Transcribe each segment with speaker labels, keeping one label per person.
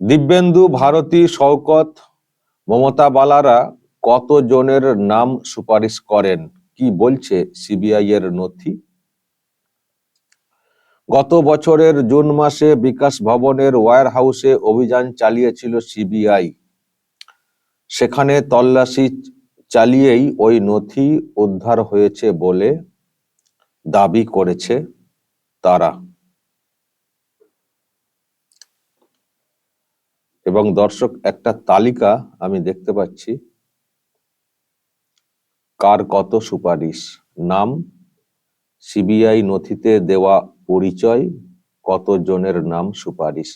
Speaker 1: দিব্যেন্দু ভারতী শওকত, মমতা বালারা কত জনের নাম সুপারিশ করেন? কি বলছে সিবিআই এর নথি? গত বছরের জুন মাসে বিকাশ ভবনের ওয়্যার হাউসে অভিযান চালিয়েছিল সিবিআই। সেখানে তল্লাশি চালিয়েই ওই নথি উদ্ধার হয়েছে বলে দাবি করেছে তারা। এবং দর্শক, একটা তালিকা আমি দেখতে পাচ্ছি। কার কত সুপারিশ? নাম, সিবিআই নথিতে দেওয়া পরিচয় কত জনের নাম সুপারিশ?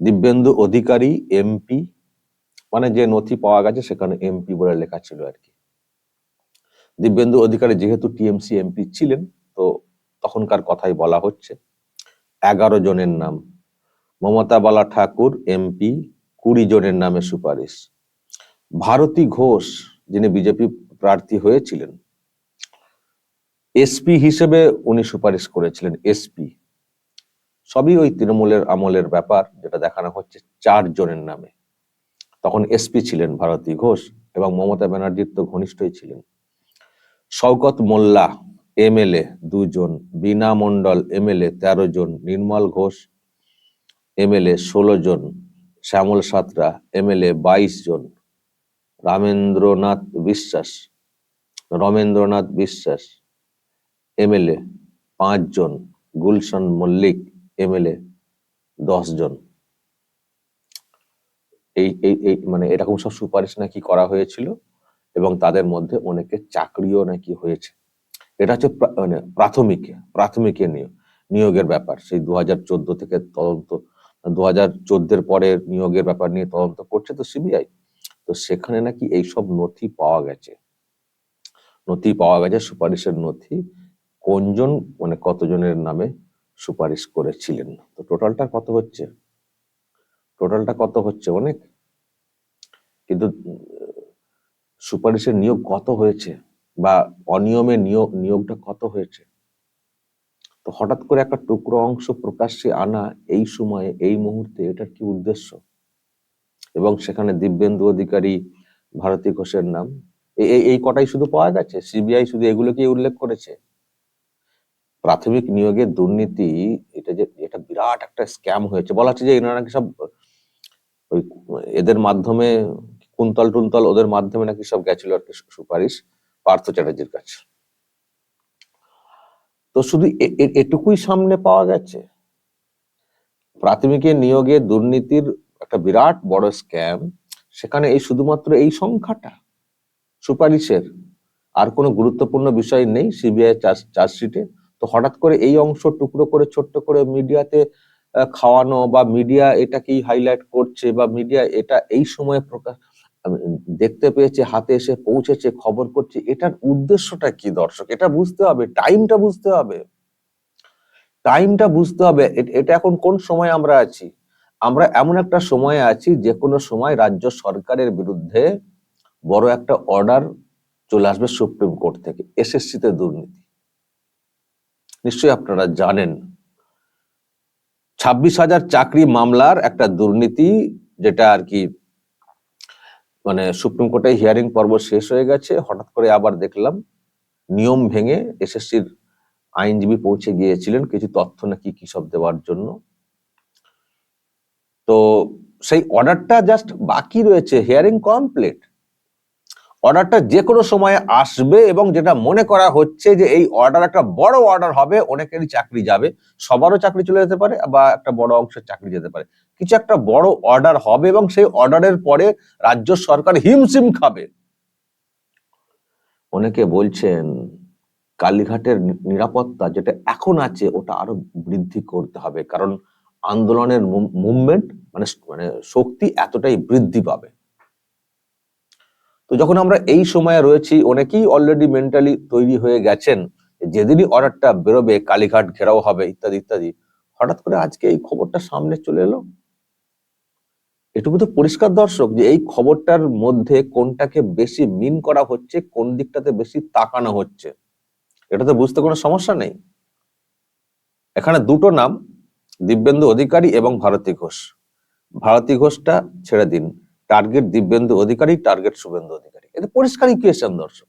Speaker 1: দিব্যেন্দু অধিকারী, এমপি মানে যে নথি পাওয়া গেছে সেখানে এমপি বলে লেখা ছিল আর কি। দিব্যেন্দু অধিকারী যেহেতু টিএমসি এমপি ছিলেন, তো তখনকার কথাই বলা হচ্ছে। এগারো জনের নাম। মমতা বালা ঠাকুর এমপি কুড়ি জনের নামে সুপারিশ। ভারতী ঘোষ, যিনি বিজেপি প্রার্থী হয়েছিলেন এসপি হিসেবে উনি সুপারিশ করেছিলেন এসপি সবই ওই তৃণমূলের আমলের ব্যাপার, যেটা দেখানো হচ্ছে চার জনের নামে। তখন এসপি ছিলেন ভারতী ঘোষ এবং মমতা ব্যানার্জির তো ঘনিষ্ঠই ছিলেন। শওকত মোল্লা এমএলএ দুজন বিনা মন্ডল এমএলএ তেরো জন, নির্মল ঘোষ এমএলএ ষোলো জন, শ্যামল সাতরা এমএলএ বাইশ জন, রামেন্দ্রনাথ বিশ্বাস, রমেন্দ্রনাথ বিশ্বাস এমএলএ পাঁচ জন, গুলশন মল্লিক এমএলএ জন। এই এই এই মানে এরকম সব সুপারিশ নাকি করা হয়েছিল? এবং তাদের মধ্যে অনেকে চাকরিও নাকি হয়েছে। এটা হচ্ছে মানে প্রাথমিক প্রাথমিকের নিয়োগ নিয়োগের ব্যাপার। সেই দু হাজার চোদ্দ থেকে তদন্ত দু হাজার চোদ্দের পরে নিয়োগের ব্যাপার নিয়ে তদন্ত করছে তো সিবিআই। তো সেখানে নাকি এই সব নথি পাওয়া গেছে। নথি পাওয়া গেছে, সুপারিশের নথি। কোনজন মানে কতজনের নামে সুপারিশ করেছিলেন? তো টোটালটা কত হচ্ছে? টোটালটা কত হচ্ছে অনেক? কিন্তু, সুপারিশের নিয়োগ কত হয়েছে? বা অনিয়মে নিয়োগ, নিয়োগটা কত হয়েছে? তো হঠাৎ করে একটা টুকরো অংশ প্রকাশ্যে আনা এই সময়ে, এই মুহূর্তে এটার কি উদ্দেশ্য? এবং সেখানে দিব্যেন্দু অধিকারী, ভারতী ঘোষের নাম এই কটাই শুধু পাওয়া গেছে সিবিআই শুধু এগুলোকে উল্লেখ করেছে? প্রাথমিক নিয়োগের দুর্নীতি, এটা যে, এটা বিরাট একটা স্ক্যাম হয়েছে। বলা হচ্ছে যে এনারা নাকি সব, ওই এদের মাধ্যমে, কুন্তল টুন্তল ওদের মাধ্যমে নাকি সব গেছিল আর কি সুপারিশ। পার্থ চ্যাটার্জির কাছে। তো শুধু এটুকুই সামনে পাওয়া গেছে। প্রাথমিকের নিয়োগে দুর্নীতির একটা বিরাট বড় স্ক্যাম সেখানে এই শুধুমাত্র এই সংখ্যাটা সুপারিশের আর কোনো গুরুত্বপূর্ণ বিষয় নেই সিবিআই চার্জশিটে। তো হঠাৎ করে এই অংশ টুকরো করে, ছোট্ট করে মিডিয়াতে খাওয়ানো বা মিডিয়া এটাকেই হাইলাইট করছে বা মিডিয়া এটা এই সময়ে প্রকাশ দেখতে পেয়েছে, হাতে এসে পৌঁছেছে, খবর করছে, এটার উদ্দেশ্যটা কি দর্শক? এটা বুঝতে হবে টাইমটা বুঝতে হবে। টাইমটা বুঝতে হবে এটা এখন কোন সময় আমরা আছি? আমরা এমন একটা সময়ে আছি যে কোনো সময় রাজ্য সরকারের বিরুদ্ধে বড় একটা অর্ডার চলে আসবে সুপ্রিম কোর্ট থেকে এসএসসি তে দুর্নীতি। নিশ্চয়ই আপনারা জানেন, ছাব্বিশ হাজার চাকরি মামলার একটা দুর্নীতি, যেটা আর কি মানে সুপ্রিম কোর্টে হিয়ারিং পর্ব শেষ হয়ে গেছে, হঠাৎ করে আবার দেখলাম নিয়ম ভেঙে এসএসসির আইনজীবী পৌঁছে গিয়েছিলেন, কিছু তথ্য নাকি কি সব দেওয়ার জন্য। তো সেই অর্ডারটা জাস্ট বাকি রয়েছে হিয়ারিং কমপ্লিট অর্ডারটা যে কোনো সময় আসবে এবং যেটা মনে করা হচ্ছে যে এই অর্ডার একটা বড় অর্ডার হবে, অনেকেরই চাকরি যাবে। সবারও চাকরি চলে যেতে পারে বা একটা বড় অংশের চাকরি যেতে পারে। কিছু একটা বড় অর্ডার হবে এবং সেই অর্ডারের পরে রাজ্য সরকার হিমশিম খাবে। অনেকে বলছেন, কালীঘাটের নিরাপত্তা যেটা এখন আছে, ওটা আরও বৃদ্ধি করতে হবে। কারণ আন্দোলনের মুভমেন্ট মানে মানে শক্তি এতটাই বৃদ্ধি পাবে। তো যখন আমরা এই সময়ে রয়েছি, অনেকেই অলরেডি মেন্টালি তৈরি হয়ে গেছেন, যেদিনই অর্ডারটা বেরোবে, কালীঘাট ঘেরাও হবে, ইত্যাদি ইত্যাদি, হঠাৎ করে আজকে এই খবরটা সামনে চলে এলো? এটুকু তো পরিষ্কার দর্শক যে এই খবরটার মধ্যে কোনটাকে বেশি মিন করা হচ্ছে, কোন দিকটাতে বেশি তাকানো হচ্ছে, এটা তো বুঝতে কোনো সমস্যা নেই। এখানে দুটো নাম, দিব্যেন্দু অধিকারী এবং ভারতী ঘোষ। ভারতী ঘোষটা ছেড়ে দিন। টার্গেট দিব্যেন্দু অধিকারী টার্গেট শুভেন্দু অধিকারী এটা পরিষ্কার ইকুয়েশন দর্শক।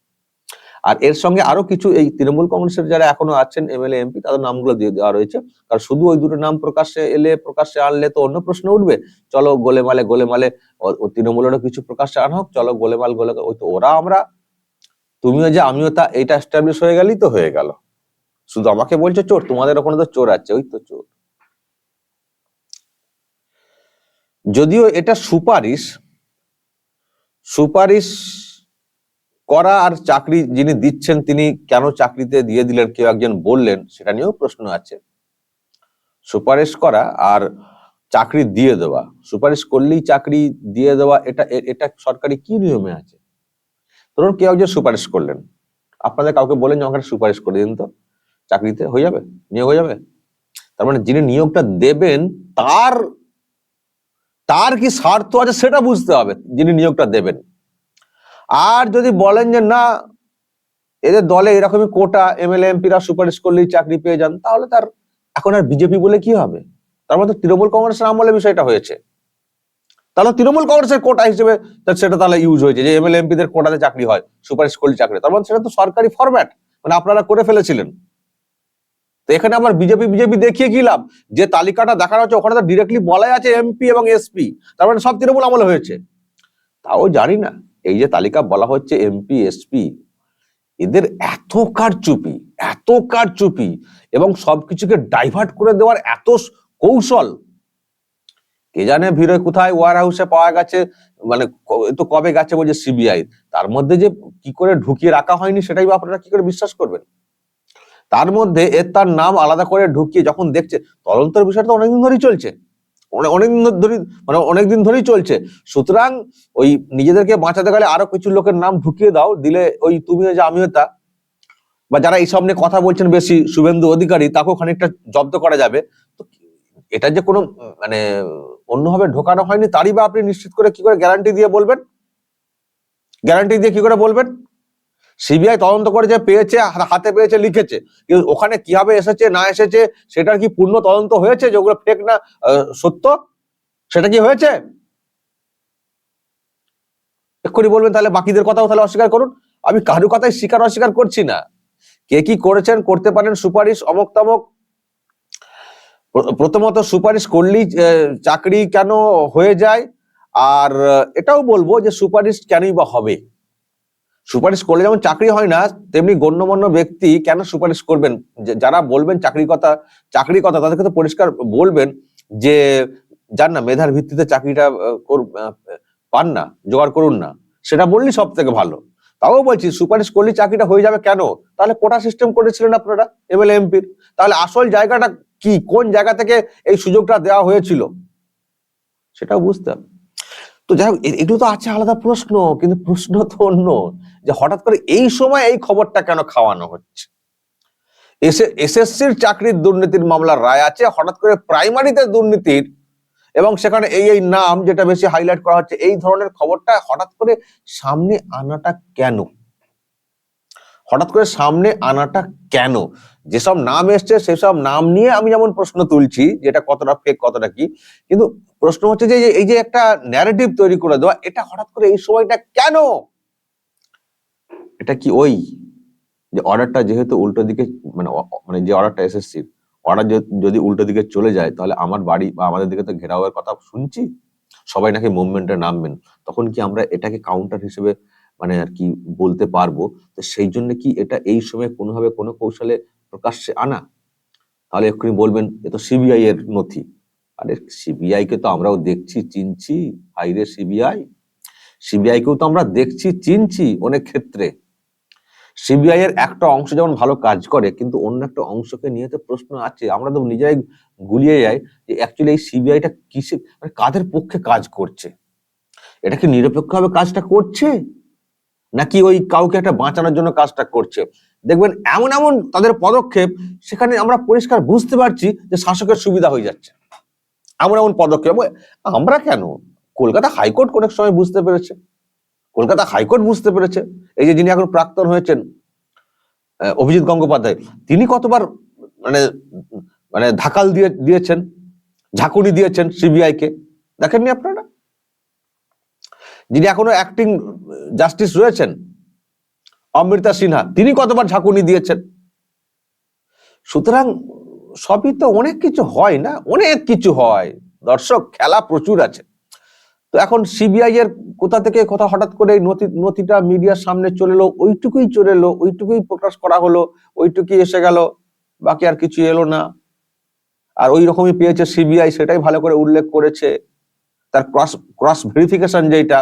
Speaker 1: আর এর সঙ্গে আরও কিছু এই তৃণমূল কংগ্রেসের যারা এখনও আছেন, এমএলএ, এমপি, তাদের নামগুলো দিয়ে দেওয়া রয়েছে। কারণ শুধু ওই দুটো নাম প্রকাশ্যে এলে, প্রকাশ্যে আনলে তো অন্য প্রশ্ন উঠবে। চলো গোলেমালে গোলেমালে তৃণমূলেরও কিছু প্রকাশ্যে আনা হোক, চলো গোলেমাল, গোলে, ওই তো ওরা আমরা। তুমিও যে, আমিও তা এটা এস্টাবলিশ হয়ে গেলেই তো হয়ে গেল। শুধু আমাকে বলছে চোর, তোমাদের ওখানে তো চোর আছে, ওই তো চোর। যদিও এটা সুপারিশ সুপারিশ করা আর চাকরি যিনি দিচ্ছেন, তিনি কেন চাকরিতে দিয়ে দিলেন, কেউ একজন বললেন, সেটা নিয়েও প্রশ্ন আছে। সুপারিশ করা আর চাকরি দিয়ে দেওয়া। সুপারিশ করলেই চাকরি দিয়ে দেওয়া, এটা এটা সরকারি কি নিয়মে আছে? ধরুন কেউ একজন সুপারিশ করলেন। আপনাদের কাউকে বলেন যে, আমাকে সুপারিশ করে দিন তো। চাকরিতে হয়ে যাবে, নিয়োগ হয়ে যাবে। তার মানে যিনি নিয়োগটা দেবেন, তার তার কি স্বার্থ আছে সেটা বুঝতে হবে যিনি নিয়োগটা দেবেন। আর যদি বলেন যে না, এদের দলে এরকমই কোটা, এমএলএ, এমপিরা সুপারিশ করলেই চাকরি পেয়ে যান, তাহলে তার এখন আর বিজেপি বলে কি হবে? তার মধ্যে তৃণমূল কংগ্রেসের আমলে বিষয়টা হয়েছে। তাহলে তৃণমূল কংগ্রেসের কোটা হিসেবে সেটা তাহলে ইউজ হয়েছে, যে এমএলএ, এমপিদের কোটাতে চাকরি হয়, সুপারিশ করলে চাকরি তার মানে সেটা তো সরকারি ফরম্যাট মানে আপনারা করে ফেলেছিলেন। তো এখানে আবার বিজেপি বিজেপি দেখিয়ে কি লাভ? যে তালিকাটা দেখানো হচ্ছে, ওখানে তো ডিরেক্টলি বলাই আছে এমপি এবং এসপি তার মানে সব তৃণমূল আমলে হয়েছে। তাও জানি না, এই যে তালিকা বলা হচ্ছে এমপি এসপি এদের এত কারচুপি এত কারচুপি, এবং সবকিছুকে ডাইভার্ট করে দেওয়ার এত কৌশল। কে জানে ভিড়ে কোথায় ওয়ার হাউসে পাওয়া গেছে মানে তো কবে গেছে বলছে সিবিআই তার মধ্যে যে কি করে ঢুকিয়ে রাখা হয়নি, সেটাই আপনারা কি করে বিশ্বাস করবেন? তার মধ্যে এর তার নাম আলাদা করে ঢুকিয়ে যখন দেখছে, তদন্তের বিষয়টা তো অনেকদিন ধরেই চলছে। অনে- অনেকদিন ধরে মানে অনেকদিন ধরেই চলছে। সুতরাং ওই নিজেদেরকে বাঁচাতে গেলে আরও কিছু লোকের নাম ঢুকিয়ে দাও, দিলে ওই তুমিও যে আমিও তা। বা যারা এইসব নিয়ে কথা বলছেন বেশি, শুভেন্দু অধিকারী, তাকেও খানিকটা জব্দ করা যাবে। তো এটা যে কোনো মানে অন্যভাবে ঢোকানো হয়নি, তারই বা আপনি নিশ্চিত করে কি করে গ্যারান্টি দিয়ে বলবেন? গ্যারান্টি দিয়ে কি করে বলবেন? সিবিআই তদন্ত করে যে পেয়েছে, হাতে পেয়েছে, লিখেছে। কিন্তু ওখানে কীভাবে এসেছে, না এসেছে, সেটার কি পূর্ণ তদন্ত হয়েছে যে ওগুলো ফেক না সত্য? সেটা কি হয়েছে? এক্ষুনি বলবেন তাহলে বাকিদের কথাও তাহলে অস্বীকার করুন। আমি কারও কথাই স্বীকার, অস্বীকার করছি না। কে কি করেছেন, করতে পারেন, সুপারিশ, অমক তমক। প্রথমত সুপারিশ করলেই চাকরি কেন হয়ে যায়? আর এটাও বলব যে সুপারিশ কেনই বা হবে? সুপারিশ করলে যেমন চাকরি হয় না, তেমনি গণ্যমান্য ব্যক্তি কেন সুপারিশ করবেন? যারা বলবেন চাকরি কথা চাকরি কথা তাদেরকে তো পরিষ্কার বলবেন যে, যার না মেধার ভিত্তিতে চাকরিটা কর- পান না, জোগাড় করুন না, সেটা বললেই সব থেকে ভালো। তাও বলছি, সুপারিশ করলে চাকরিটা হয়ে যাবে কেন? তাহলে কোটা সিস্টেম করেছিলেন আপনারা এমএলএ এমপির তাহলে আসল জায়গাটা কি? কোন জায়গা থেকে এই সুযোগটা দেওয়া হয়েছিল? সেটাও বুঝতে হবে। তো যাই হোক এগুলো তো আছে আলাদা প্রশ্ন, কিন্তু প্রশ্ন তো অন্য। যে হঠাৎ করে এই সময় এই খবরটা কেন খাওয়ানো হচ্ছে? এসএসসির চাকরির দুর্নীতির মামলার রায় আছে, হঠাৎ করে প্রাইমারিতে দুর্নীতির, এবং সেখানে এই এই নাম যেটা বেশি হাইলাইট করা হচ্ছে, এই ধরনের খবরটা হঠাৎ করে সামনে আনাটা কেন? হঠাৎ করে সামনে আনাটা কেন? যেসব নাম এসছে, সেসব নাম নিয়ে আমি যেমন প্রশ্ন তুলছি, যেটা কতটা ফেক কতটা কি, কিন্তু প্রশ্ন হচ্ছে যে এই যে একটা ন্যারেটিভ তৈরি করে দেওয়া, এটা হঠাৎ করে এই সময়টা কেন? এটা কি ওই যে অর্ডারটা যেহেতু উল্টো দিকে মানে মানে যে অর্ডারটা এসএসসি অর্ডার যদি উল্টো দিকে চলে যায়, তাহলে আমার বাড়ি বা আমাদের দিকে তো ঘেরাওয়ের কথা শুনছি? সবাই নাকি মুভমেন্টে নামবেন। তখন কি আমরা এটাকে কাউন্টার হিসেবে মানে আর কি বলতে পারব? তো সেই জন্য কি এটা এই সময় কোনোভাবে কোনো কৌশলে প্রকাশ্যে আনা? তাহলে এক্ষুনি বলবেন, এ তো সিবিআই এর নথি। আরে সিবিআই কে তো আমরাও দেখছি, চিনছি। হাইরে সিবিআই সিবিআই কেও তো আমরা দেখছি, চিনছি অনেক ক্ষেত্রে। সিবিআই এর একটা অংশ যেমন ভালো কাজ করে, কিন্তু অন্য একটা অংশকে নিয়ে তো প্রশ্ন আছে। আমরা তো নিজেরাই গুলিয়ে যাই যে অ্যাকচুয়ালি এই সিবিআইটা কিসে মানে কাদের পক্ষে কাজ করছে? এটা কি নিরপেক্ষভাবে কাজটা করছে? নাকি ওই কাউকে একটা বাঁচানোর জন্য কাজটা করছে? দেখবেন এমন এমন তাদের পদক্ষেপ, সেখানে আমরা পরিষ্কার বুঝতে পারছি যে শাসকের সুবিধা হয়ে যাচ্ছে। এমন এমন পদক্ষেপ আমরা কেন? কলকাতা হাইকোর্ট অনেক সময় বুঝতে পেরেছে। কলকাতা হাইকোর্ট বুঝতে পেরেছে। এই যে যিনি এখন প্রাক্তন হয়েছেন অভিজিৎ গঙ্গোপাধ্যায়, তিনি কতবার মানে মানে ধাকাল দিয়ে, দিয়েছেন, ঝাঁকুনি দিয়েছেন সিবিআই কে দেখেননি আপনারা? যিনি এখনও অ্যাক্টিং জাস্টিস রয়েছেন, অমৃতা সিনহা, তিনি কতবার ঝাঁকুনি দিয়েছেন? সুতরাং সবই তো অনেক কিছু হয় না, অনেক কিছু হয়। দর্শক, খেলা প্রচুর আছে। তো এখন সিবিআই এর কোথা থেকে কথা হঠাৎ করে নথি, নথিটা মিডিয়ার সামনে চলে এলো, ওইটুকুই চলে এলো, ওইটুকুই প্রকাশ করা হলো, ওইটুকুই এসে গেল, বাকি আর কিছু এলো না। আর ওই রকমই পেয়েছে সিবিআই সেটাই ভালো করে উল্লেখ করেছে। তার ক্রস ক্রস ভেরিফিকেশন যেটা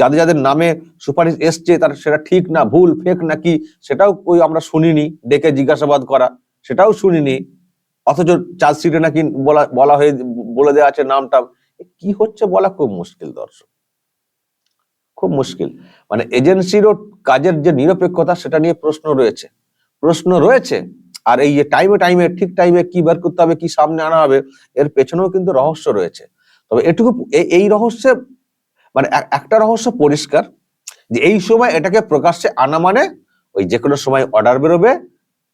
Speaker 1: যাদের যাদের নামে সুপারিশ এসছে, তার সেটা ঠিক না, ভুল ফেক নাকি, সেটাও ওই আমরা শুনিনি, ডেকে জিজ্ঞাসাবাদ করা, সেটাও শুনিনি। অথচ চার্জশিটে নাকি বলা বলা হয়ে, বলে দেওয়া আছে নামটা। কি হচ্ছে বলা খুব মুশকিল, দর্শক। খুব মুশকিল। মানে এজেন্সিরও কাজের যে নিরপেক্ষতা, সেটা নিয়ে প্রশ্ন রয়েছে। প্রশ্ন রয়েছে, আর এই যে টাইমে টাইমে ঠিক টাইমে কি বের করতে হবে, কি সামনে আনা হবে, এর পেছনেও কিন্তু রহস্য রয়েছে। তবে এটুকু এই রহস্যে মানে একটা রহস্য পরিষ্কার, যে এই সময় এটাকে প্রকাশ্যে আনা মানে ওই যে কোনো সময় অর্ডার বেরোবে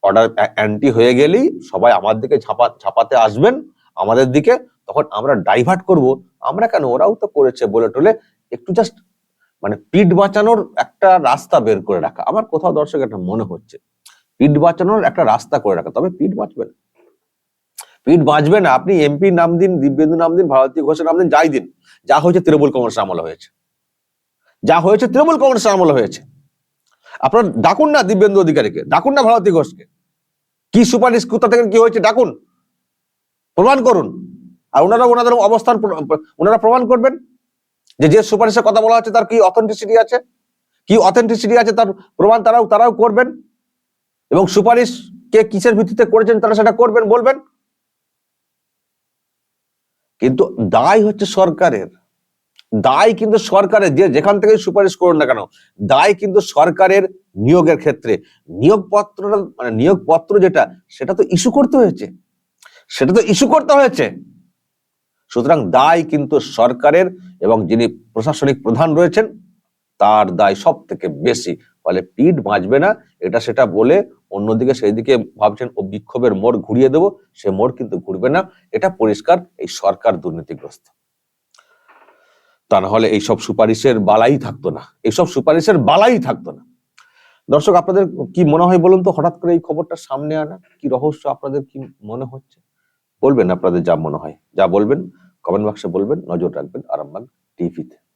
Speaker 1: অর্ডার অ্যান্টি হয়ে গেলেই সবাই আমার দিকে ঝাপা ঝাপাতে আসবেন আমাদের দিকে, তখন আমরা ডাইভার্ট করব। আমরা কেন? ওরাও তো করেছে বলে টলে একটু জাস্ট মানে পিঠ বাঁচানোর একটা রাস্তা বের করে রাখা। আমার কোথাও দর্শক একটা মনে হচ্ছে। পিঠ বাঁচানোর একটা রাস্তা করে রাখা। তবে পিঠ বাঁচবে না। পিঠ বাঁচবে না। আপনি এমপি নাম দিন, দিব্যেন্দু নাম দিন, ভারতী ঘোষের নাম দিন, যাই দিন। যা হয়েছে তৃণমূল কংগ্রেস আমলে হয়েছে। যা হয়েছে তৃণমূল কংগ্রেস আমলে হয়েছে। আপনার ডাকুন না দিব্যেন্দু অধিকারীকে, ডাকুন না ভারতী ঘোষকে। কি সুপারিশ, কোথা থেকে, কি হয়েছে, ডাকুন। প্রমাণ করুন। আর ওনারা, ওনাদের অবস্থান ওনারা প্রমাণ করবেন যে যে সুপারিশের কথা বলা হচ্ছে, তার কি অথেন্টিসিটি আছে? কি অথেন্টিসিটি আছে তার প্রমাণ তারাও তারাও করবেন। এবং সুপারিশ কে কিসের ভিত্তিতে করেছেন তারা সেটা করবেন, বলবেন। কিন্তু দায় হচ্ছে সরকারের। দায় কিন্তু সরকারের, যে যেখান থেকে সুপারিশ করুন না কেন, দায় কিন্তু সরকারের নিয়োগের ক্ষেত্রে। নিয়োগপত্রটা মানে নিয়োগপত্র যেটা, সেটা তো ইস্যু করতে হয়েছে। সেটা তো ইস্যু করতে হয়েছে। সুতরাং দায় কিন্তু সরকারের এবং যিনি প্রশাসনিক প্রধান রয়েছেন, তার দায় সব থেকে বেশি। ফলে পিঠ বাঁচবে না, এটা সেটা বলে অন্যদিকে সেই দিকে ভাবছেন, ও বিক্ষোভের মোড় ঘুরিয়ে দেবো, সে মোড় কিন্তু ঘুরবে না। এটা পরিষ্কার, এই সরকার দুর্নীতিগ্রস্ত। তা না হলে এইসব সুপারিশের বালাই থাকতো না। এইসব সুপারিশের বালাই থাকতো না। দর্শক, আপনাদের কি মনে হয় বলুন তো? হঠাৎ করে এই খবরটা সামনে আনা, কি রহস্য আপনাদের কি মনে হচ্ছে? বলবেন আপনাদের যা মনে হয়। যা বলবেন কমেন্ট বক্সে বলবেন, নজর রাখবেন আরামবাগ টিভিতে।